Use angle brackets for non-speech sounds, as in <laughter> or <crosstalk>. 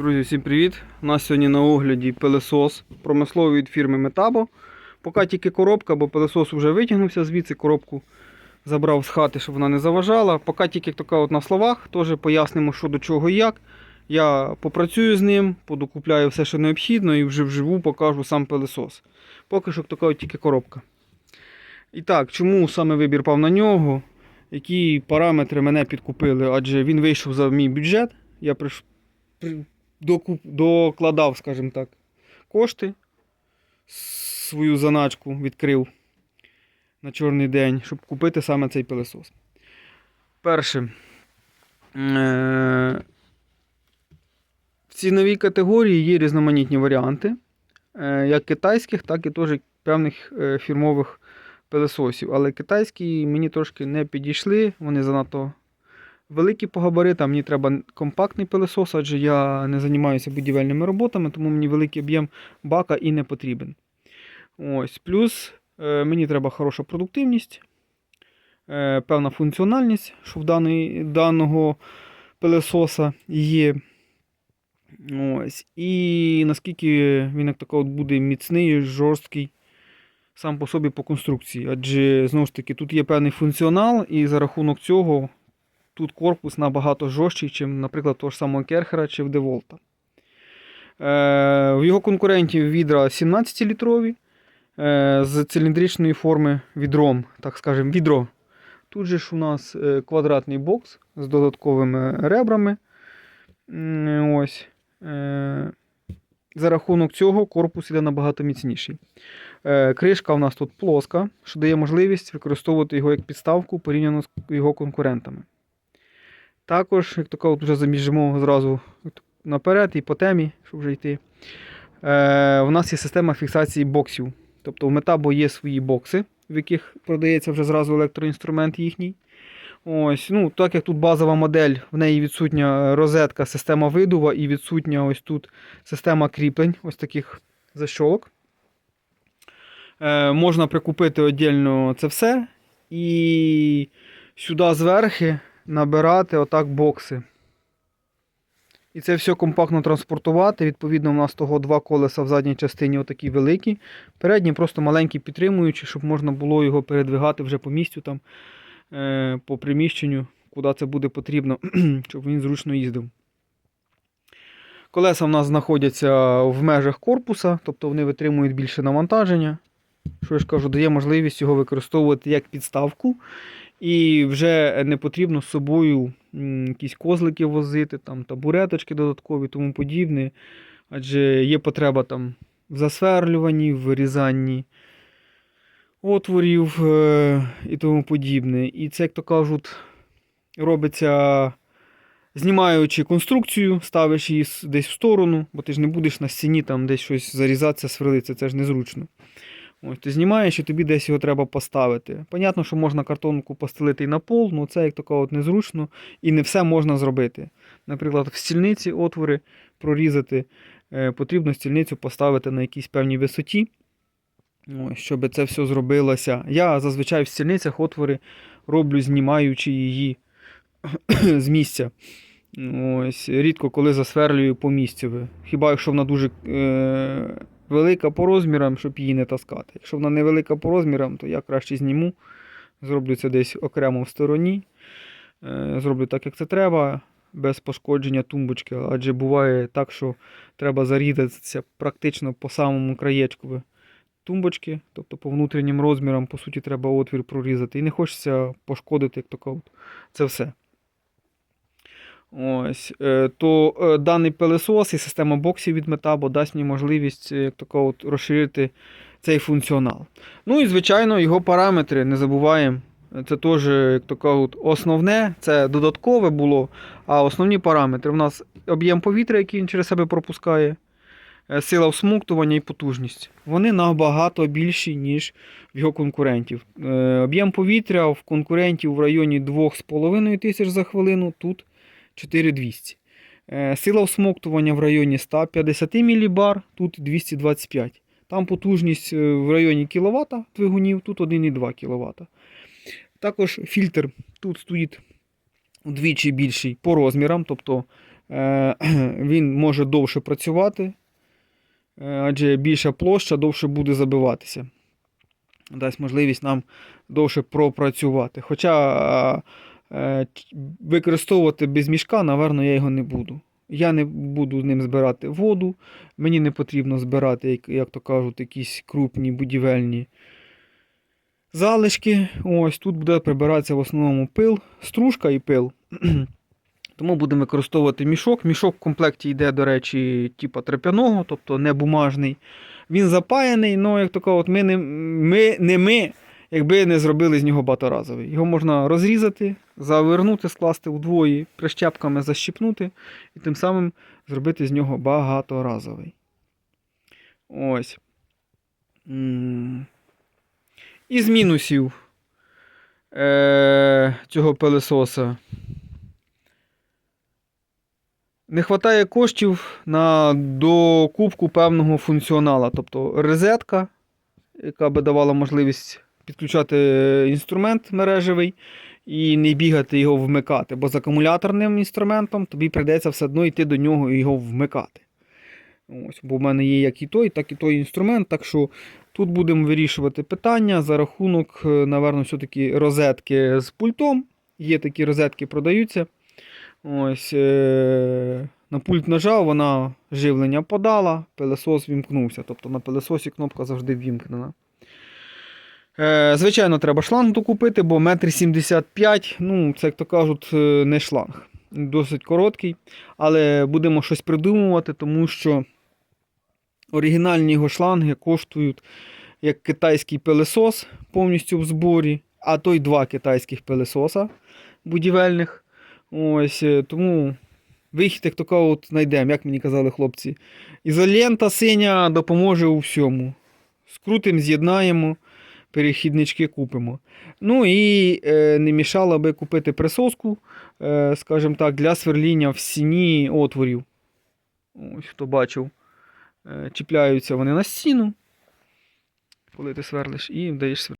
Друзі, всім привіт! У нас сьогодні на огляді пилесос промисловий від фірми Metabo. Поки тільки коробка, бо пилесос вже витягнувся звідси, коробку забрав з хати, щоб вона не заважала. Поки тільки така от на словах, теж пояснимо, що до чого і як. Я попрацюю з ним, подокупляю все, що необхідно, і вже вживу покажу сам пилесос. Поки що така от тільки коробка. І так, чому саме вибір пав на нього? Які параметри мене підкупили? Адже він вийшов за мій бюджет. Я приш... докуп... докладав, скажімо так, кошти. Свою заначку відкрив на чорний день, щоб купити саме цей пилесос. Перше. Е... В ціновій категорії є різноманітні варіанти, е, як китайських, так і теж певних е, фірмових пилесосів. Але китайські мені трошки не підійшли, вони занадто великі по габаритам. Мені треба компактний пилесос, адже я не займаюся будівельними роботами, тому мені великий об'єм бака і не потрібен. Ось. Плюс е, мені треба хороша продуктивність, е, певна функціональність, що в даний, даного пилесоса є. Ось. І наскільки він як така от буде міцний, жорсткий сам по собі по конструкції. Адже знову ж таки тут є певний функціонал, і за рахунок цього тут корпус набагато жорсткий, ніж, наприклад, того ж самого Керхера чи в Деволта. Е, в його конкурентів відра 17-літрові е, з циліндричної форми відром, так скажемо, відро. Тут же ж у нас е, квадратний бокс з додатковими ребрами. Ось. За рахунок цього корпус іде набагато міцніший. Кришка у нас тут плоска, що дає можливість використовувати його як підставку порівняно з його конкурентами. Також, як от вже забіжимо зразу наперед і по темі, щоб вже йти. Е, у нас є система фіксації боксів. Тобто у Metabo є свої бокси, в яких продається вже зразу електроінструмент їхній. Ось, ну, Так як тут базова модель, в неї відсутня розетка, система видува і відсутня ось тут система кріплень, ось таких защолок. Е, можна прикупити віддільно це все. І сюди зверхи набирати отак бокси. І це все компактно транспортувати. Відповідно, у нас того два колеса в задній частині отакі великі. Передні просто маленькі підтримуючі, щоб можна було його передвигати вже по місцю, там, е, по приміщенню, куди це буде потрібно, <clears throat> щоб він зручно їздив. Колеса в нас знаходяться в межах корпуса, тобто вони витримують більше навантаження. Що я ж кажу, дає можливість його використовувати як підставку. І вже не потрібно з собою якісь козлики возити, там, табуреточки додаткові тому подібне. Адже є потреба там в засверлюванні, в вирізанні отворів е, і тому подібне. І це, як то кажуть, робиться знімаючи конструкцію, ставиш її десь в сторону, бо ти ж не будеш на стіні там десь щось зарізатися, сверлитися, це ж незручно. Ось ти знімаєш і тобі десь його треба поставити. Понятно, що можна картонку постелити і на пол, але це як така от незручно і не все можна зробити. Наприклад, в стільниці отвори прорізати, е, потрібно стільницю поставити на якійсь певній висоті, щоб це все зробилося. Я зазвичай в стільницях отвори роблю, знімаючи її з місця. Ось, рідко коли засверлюю по місцю. Хіба якщо вона дуже е, велика по розмірам, щоб її не таскати. Якщо вона невелика по розмірам, то я краще зніму. Зроблю це десь окремо в стороні. Е, зроблю так, як це треба, без пошкодження тумбочки. Адже буває так, що треба зарізатися практично по самому краєчку тумбочки, тобто по внутрішнім розмірам, по суті, треба отвір прорізати. І не хочеться пошкодити, як то кажуть, це все. Ось, е, то е, даний пилесос і система боксів від Metabo дасть мені можливість е, як тако, от, розширити цей функціонал. Ну і, звичайно, його параметри, не забуваємо. Це теж, як то кажуть, основне, це додаткове було. А основні параметри у нас об'єм повітря, який він через себе пропускає, сила всмоктування і потужність. Вони набагато більші, ніж в його конкурентів. Об'єм повітря в конкурентів в районі 2,5 тисяч за хвилину, тут 4200. Е, Сила всмоктування в районі 150 мілібар, тут 225. Там потужність е, в районі кВт двигунів, тут 1,2 кВт. Також фільтр тут стоїть удвічі більший по розмірам, тобто Е, <clears throat> Він може довше працювати, адже більша площа довше буде забиватися. Дасть можливість нам довше пропрацювати. Хоча використовувати без мішка, напевно, я його не буду. Я не буду ним збирати воду. Мені не потрібно збирати, як, то кажуть, якісь крупні будівельні залишки. Ось тут буде прибиратися в основному пил, стружка і пил. <clears throat> Тому будемо використовувати мішок. Мішок в комплекті йде, до речі, типа треп'яного, тобто не бумажний. Він запаяний, але як то кажуть, ми не ми, не ми, якби не зробили з нього багаторазовий. Його можна розрізати, завернути, скласти вдвоє, прищепками защіпнути і тим самим зробити з нього багаторазовий. Ось. Із мінусів е- цього пилесоса. Не вистачає коштів на докупку певного функціонала. Тобто розетка, яка би давала можливість підключати інструмент мережевий і не бігати його вмикати. Бо з акумуляторним інструментом тобі прийдеться все одно йти до нього і його вмикати. Ось, бо в мене є як і той, так і той інструмент. Так що тут будемо вирішувати питання за рахунок, е, наверно, все-таки розетки з пультом. Є такі розетки, продаються. Ось, е- на пульт нажав, вона живлення подала, пилесос вімкнувся. Тобто на пилесосі кнопка завжди вімкнена. Е, звичайно, треба шланг докупити, бо 1,75 м, ну, це, як то кажуть, е, не шланг. Досить короткий. Але будемо щось придумувати, тому що оригінальні його шланги коштують як китайський пилесос повністю в зборі, а то й два китайських пилесоса будівельних. Ось, е, тому вихід, як то кажуть, знайдемо, як мені казали хлопці. Ізолента синя допоможе у всьому. Скрутимо, з'єднаємо, перехіднички купимо. Ну і е, не мішало би купити присоску, е, скажімо так, для сверління в стіні отворів. Ось хто бачив. Е, чіпляються вони на стіну, коли ти сверлиш, і даєш сверлити.